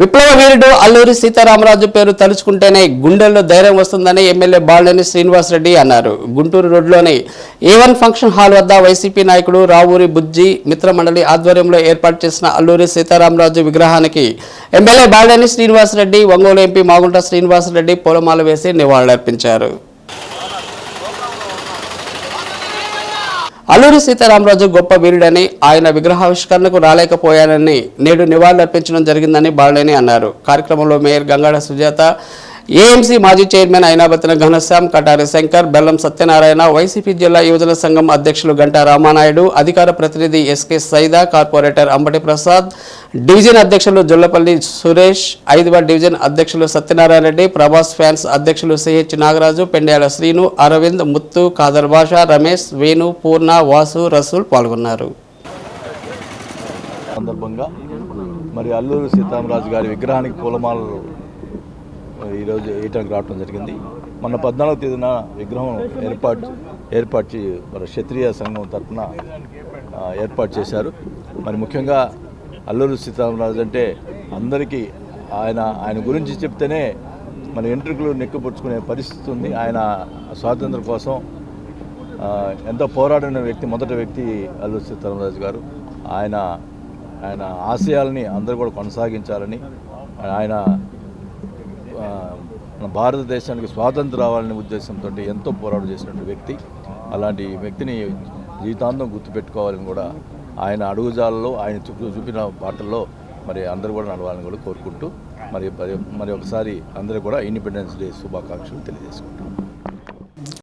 విప్లవ వీరుడు అల్లూరి సీతారామరాజు పేరు తలుచుకుంటేనే గుండెల్లో ధైర్యం వస్తుందని ఎమ్మెల్యే బాలినేని శ్రీనివాసరెడ్డి అన్నారు. గుంటూరు రోడ్లోని ఏవన్ ఫంక్షన్ హాల్ వద్ద వైసీపీ నాయకుడు రావూరి బుజ్జి మిత్రమండలి ఆధ్వర్యంలో ఏర్పాటు చేసిన అల్లూరి సీతారామరాజు విగ్రహానికి ఎమ్మెల్యే బాలినేని శ్రీనివాసరెడ్డి ఒంగోలు ఎంపీ మాగుంట శ్రీనివాసరెడ్డి పూలమాల వేసి నివాళులర్పించారు. అల్లూరి సీతారామరాజు గొప్ప వీరుడని ఆయన విగ్రహావిష్కరణకు రాలేకపోయానని నేడు నివాళులర్పించడం జరిగిందని బాలనేని అన్నారు. కార్యక్రమంలో మేయర్ గంగాడ సుజాత ఏఎంసీ మాజీ చైర్మన్ అయినాబతిన ఘనశ్యామ్ కటారి శంకర్ బెల్లం సత్యనారాయణ వైసీపీ జిల్లా యువజన సంఘం అధ్యక్షులు గంటా రామానాయుడు అధికార ప్రతినిధి SK Saida corporator Ambati Prasad division అధ్యక్షులు జొల్లపల్లి సురేష్ ఐదవ డివిజన్ అధ్యక్షులు సత్యనారాయణ రెడ్డి ప్రభాస్ ఫ్యాన్స్ అధ్యక్షులు సిహెచ్ నాగరాజు పెండ్యాల శ్రీను అరవింద్ ముత్తు కాదర్ భాష రమేష్ వేణు పూర్ణ వాసు రసూల్ పాల్గొన్నారు. సందర్భంగా మరి అల్లూరు సీతారామరాజు గారి విగ్రహానికి పూలమాలలు ఈరోజు ఏటానికి రావడం జరిగింది. మొన్న పద్నాలుగో తేదీన విగ్రహం ఏర్పాటు ఏర్పాటు చే మరి క్షత్రియ సంఘం తరఫున ఏర్పాటు చేశారు. మరి ముఖ్యంగా అల్లూరు సీతారామరాజు అంటే అందరికీ ఆయన ఆయన గురించి చెప్తేనే మన వెంట్రుకలు నెక్కుపుచ్చుకునే పరిస్థితి ఉంది. ఆయన స్వాతంత్రం కోసం ఎంతో పోరాడిన వ్యక్తి మొదటి వ్యక్తి అల్లూరు సీతారామరాజు గారు. ఆయన ఆయన ఆశయాలని అందరూ కూడా కొనసాగించాలని ఆయన మన భారతదేశానికి స్వాతంత్రం రావాలనే ఉద్దేశంతో ఎంతో పోరాటం చేసినటువంటి వ్యక్తి. అలాంటి వ్యక్తిని జీవితాంతం గుర్తుపెట్టుకోవాలని కూడా ఆయన అడుగుజాలలో ఆయన చూపిన పాటల్లో మరి అందరూ కూడా నడవాలని కూడా కోరుకుంటూ మరి మరి- మరి ఒకసారి అందరూ కూడా ఇండిపెండెన్స్ డే శుభాకాంక్షలు తెలియజేసుకుంటాం